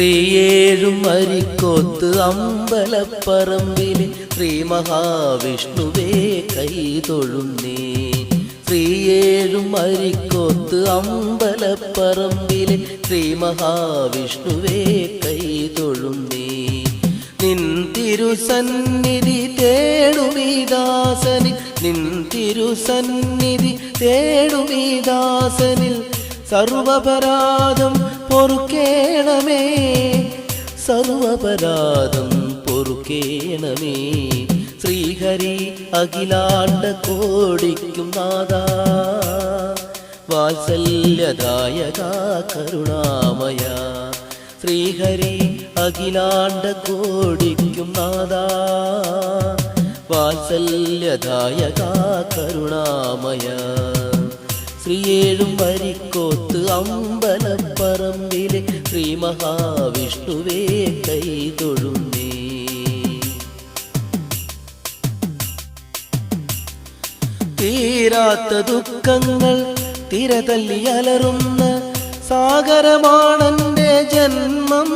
ശ്രീയേഴും അരിക്കോത്ത് അമ്പലപ്പറമ്പിലെ ശ്രീ മഹാവിഷ്ണുവേ കൈതൊഴുന്നേ ശ്രീയേഴും അരിക്കോത്ത് അമ്പലപ്പറമ്പിലെ ശ്രീ മഹാവിഷ്ണുവേ കൈതൊഴുന്നേ നിൻ തിരുസന്നിധി തേടുമീദാസനിൽ നിൻ തിരുസന്നിധി തേടുമീദാസനിൽ സർവപരാധം പൊറുക്കേണമേ സർവപരാധം പൊറുക്കേണമേ. ശ്രീഹരി അഖിലാണ്ട കോടിക്കും നാദാ വാത്സല്യദായക കരുണാമയ. ശ്രീഹരി അഖിലാണ്ട കോടിക്കും നാദാ വാത്സല്യദായക കരുണാമയ. ശ്രീയേഴും വരിക്കോത്ത് അമ്പലപ്പറമ്പിലെ ശ്രീ മഹാവിഷ്ണുവേ കൈതൊഴുന്നേ തീരാത്ത ദുഃഖങ്ങൾ തിരതല്ലി അലറുന്ന സാഗരമാണെന്റെ ജന്മം.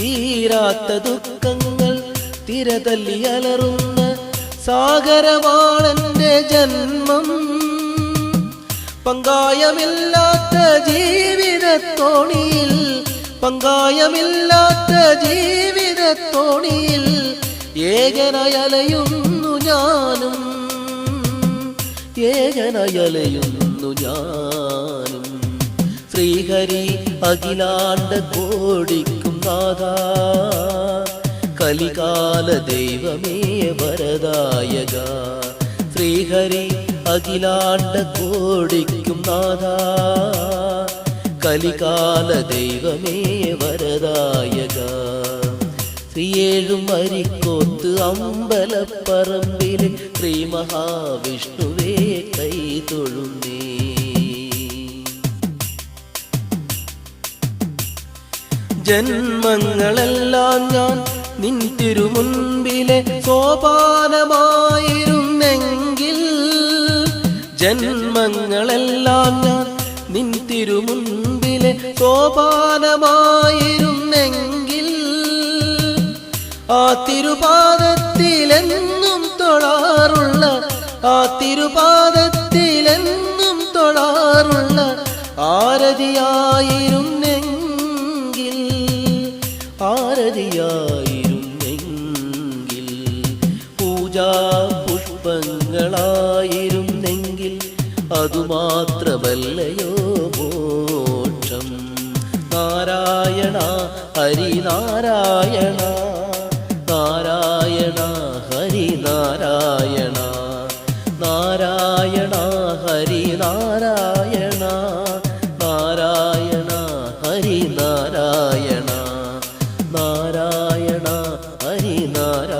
തീരാത്ത ദുഃഖങ്ങൾ തിരതല്ലി അലറുന്ന സാഗരമാണെന്റെ ജന്മം. പങ്കായമില്ലാത്ത ജീവിതത്തോണിയിൽ പങ്കായമില്ലാത്ത ജീവിതത്തോണിയിൽ ഏകനയലയുന്നു ഞാനും. ഏകനയലയുന്നു ഞാനും. ശ്രീഹരി അഖിലാണ്ട കോടിക്കും നാഥ. കലികാല ദൈവമേ വരദായക. ശ്രീഹരി അഖിലാണ്ട കോടിക്കും നാഥ. കലികാല ദൈവമേ വരദായക. ശ്രീയേഴും അരിക്കോത്ത് അമ്പലപ്പറമ്പിലെ ശ്രീ മഹാവിഷ്ണുവേ കൈ തൊഴുന്നേ. ജന്മങ്ങളെല്ലാം ഞാൻ നിൻ തിരുമുൻപിലെ സോപാനമായിരുന്നെങ്കിൽ ജന്മങ്ങളെല്ലാം ഞാൻ നിൻ തിരുമുൻപിലെ സോപാനമായിരുന്നെങ്കിൽ ആ തിരുപാദത്തിലെന്നും തൊഴാറുള്ള ആ തിരുപാദത്തിലെന്നും തൊഴാറുള്ള ആരതിയായിരുന്നെങ്കിൽ ആരതിയായിരുന്നെങ്കിൽ പൂജാ പുഷ്പങ്ങളായിരുന്നെങ്കിൽ അതുമാത്രമല്ലയോ മോക്ഷം. നാരായണ ഹരിനാരായണ നാരായണ ഹരിനാരായണ നാരായണ ഹരിനാരായണ നാരായണ ഹരിനാരായണ നാരായണ ഹരിനാരായണ